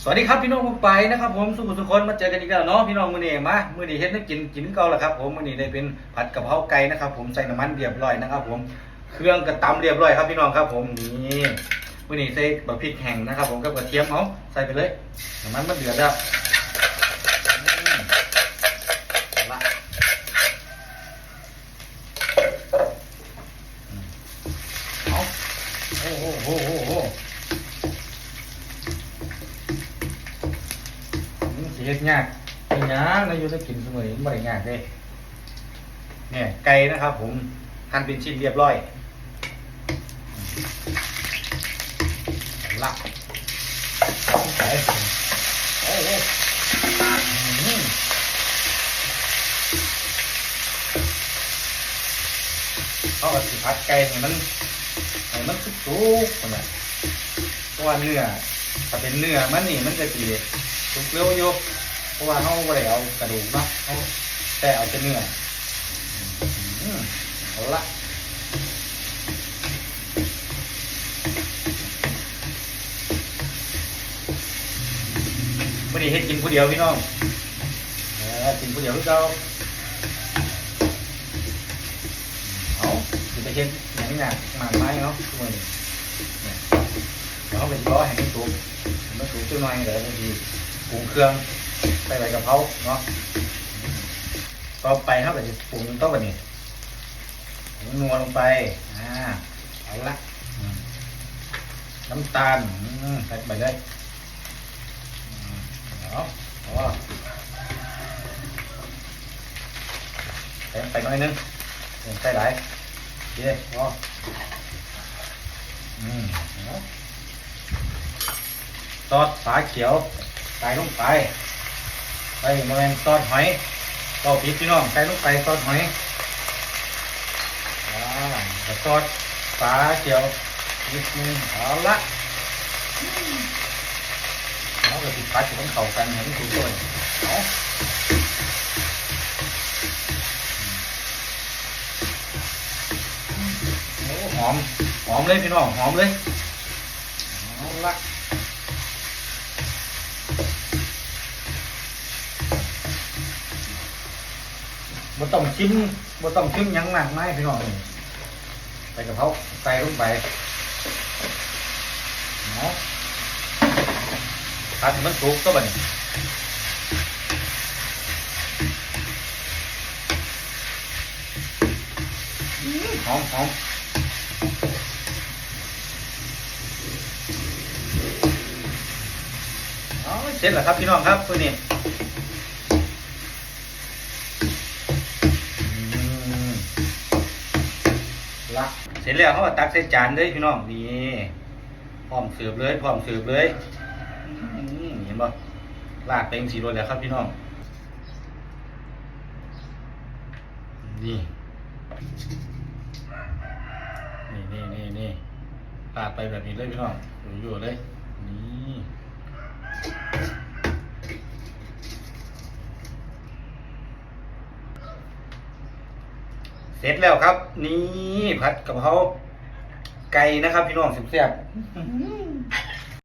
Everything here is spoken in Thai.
สวัสดีครับพี่น้องผู้ไปนะครับ ผมสุขสุขคนมาเจอกันอีกแล้วเนาะพี่น้องมื้อนี้มามือนี้เฮ็ดให้กินกินเก่าแล้วครับ ผมมือนี้ได้เป็นผัดกะเพราไก่นะครับ ผมใส่น้ำมันเรียบร้อยนะครับ ผมเครื่องกระตำเรียบร้อยครับพี่น้องครับ ผมนี่มือนี้ใส่บะพริกแห้งนะครับ ผมกับกระเทียมเอาใส่ไปเลยน้ำมันมันเดือดแล้วอืมเอาละอืมเอาโอ้โหโอ้โหโอ้โห อืมสิ เฮ็ดยากเป็นยังนายอยู่จะกินเสมอไม่ได้ยากเด้เนี่ยไก่นะครับ ผมหั่นเป็นชิ้นเรียบร้อยละใส่โอ้โหอืมเขาก็สิพัดไก่ให้มันให้มันสุกๆคนน่ะเพราะว่าเนื้อถ้าเป็นเนื้อมันนี่มันจะสี สุกเร็วอยู่เพราะว่าเขาไม่ได้เอากระดูกเนาะเขาแต่เอาแต่เนื้ออืมเอาละไม่ได้เฮ็ดกินผู้เดียวพี่น้องเออกินผู้เดียวคือเราเอาสิไปเฮ็ดอย่างนี้นะหมากไม้เนาะทุกมื้อนี้เนี่ยเดี๋ยวเขาไปร้อให้มันสุกมันสุกจังหน่อยเดี๋ยวบางที ปรุงเครื่องใส่ใบกะเพราเนาะต่อไปเขาก็จะปรุงต้นแบบนี้ผงนัวลงไปอ่าเอาละน้ำตาลใส่ไปเลยเอาเอาใส่ไปหน่อยนึงใส่หลายโอเคพออืมเอาซอสฝาเขียว ส่ลงไปใส่แมลงซอสหอยก็พริกพี่น้องใส่ลงไปซอสหอยอ่าแล้วซอสฝาเขียวนิดนึงเอาละเราก็ติดพัดจะต้องเข้ากันให้มันถูกด้วยเอาหอม หอมเลยพี่น้อง หอมเลย เอาละ บ่ต้องชิมบ่ต้องชิมหยังมากมายพี่น้องใส่กระเพราใส่ลงไปเนาะผัดมันสุกก็บัดนี้อื้อหอมหอมเอาเสร็จแล้วครับพี่น้องครับตัวนี้ ละเสร็จแล้วเขาก็ตักใส่จานเลยพี่น้องนี่พร้อมเสิร์ฟเลยพร้อมเสิร์ฟเลยเห็นบ่ลาดไปจังสีรสแล้วครับพี่น้องนี่นี่นี่นี่นี่ลาดไปแบบนี้เลยพี่น้องอยู่ๆเลยนี่ ร็จแล้วครับ นี่ผัดกะเพราไก่นะครับ พี่น้องแซ่บๆอื้อหือ